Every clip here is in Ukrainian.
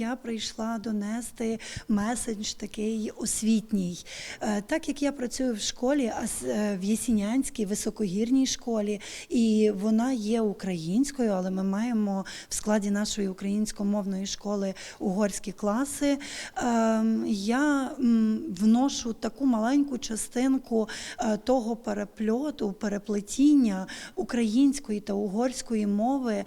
Я прийшла донести меседж такий освітній. Е, Так як я працюю в школі, а е, в Єсінянській високогірній школі, і вона є українською, але ми маємо в складі нашої українськомовної школи угорські класи. ем, Я вношу таку маленьку частинку е, того перепльоту, переплетіння української та угорської мови,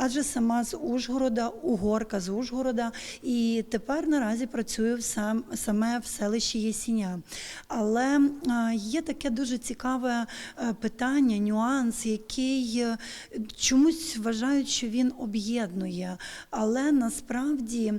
адже сама з Ужгорода, угорка з Ужгорода, і тепер наразі працюю сам, саме в селищі Єсіня. Але е, є таке дуже цікаве е, питання, нюанс, який е, чомусь вважають, що він об'єднує. Але насправді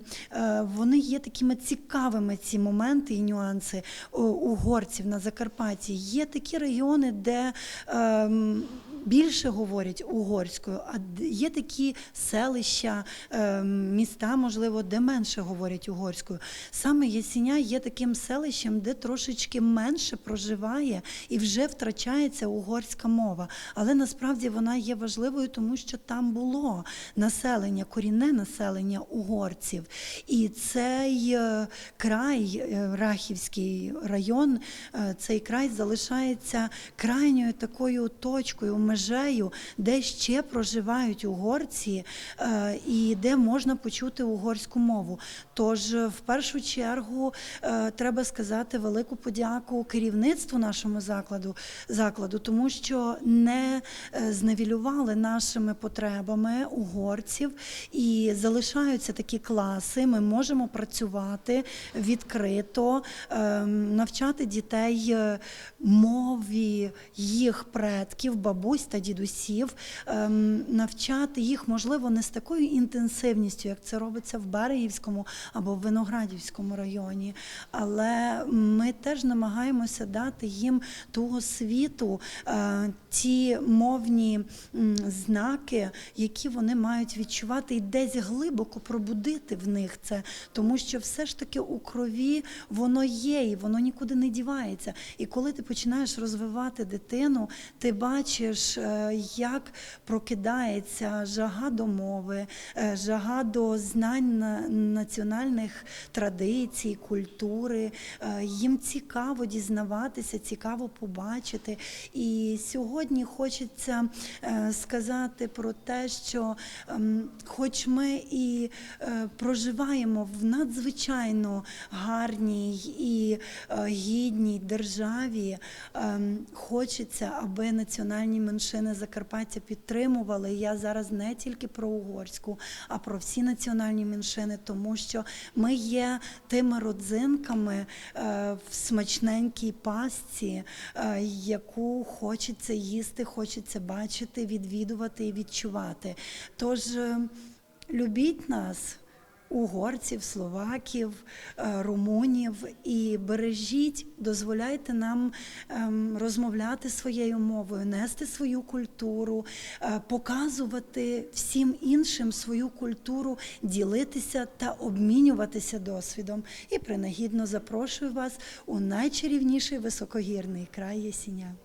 вони є такими цікавими ці моменти і нюанси угорців на Закарпатті. Є такі регіони, де ем, більше говорять угорською, а є такі селища, ем, міста, можливо, де менше говорять угорською. Саме Ясіня є таким селищем, де трошечки менше проживає і вже втрачається угорська мова. Але насправді вона є важливою, тому що там було населення, корінне населення угорців. І цей е, край, е, Рахівський район, е, цей край залишається крайньою такою точкою, межею, де ще проживають угорці е, і де можна почути угорську мову. Тож, в першу чергу, е, треба сказати велику подяку керівництву нашому закладу, закладу, тому що не е, зневілювали нашими потребами угорців і залишаються такі класи. Ми можемо працювати відкрито, навчати дітей мові їх предків, бабусь та дідусів, ем, навчати їх, можливо, не з такою інтенсивністю, як це робиться в Берегівському або в Виноградівському районі. Але ми теж намагаємося дати їм ту освіту, е, ті мовні знаки, які вони мають відчувати, і десь глибоко пробудити в них це, тому що все ж таки у крові воно є, і воно нікуди не дівається. І коли ти починаєш розвивати дитину, ти бачиш, е, як прокидається жага до мови, е, жага до знань національних традицій, культури. Е, Їм цікаво дізнаватися, цікаво побачити. І сьогодні хочеться сказати про те, що ем, хоч ми і проживаємо в надзвичайно гарній і гідній державі, ем, хочеться, аби національні меншини Закарпаття підтримували. Я зараз не тільки про угорську, а про всі національні меншини, тому що ми є тими родзинками е, в смачненькій пастці, е, яку хочеться їсти, хочеться бачити, відвідувати і відчувати. Тож е, любіть нас. Угорців, словаків, е, румунів і бережіть, дозволяйте нам ем, розмовляти своєю мовою, нести свою культуру, е, показувати всім іншим свою культуру, ділитися та обмінюватися досвідом. І принагідно запрошую вас у найчарівніший високогірний край Єсіня.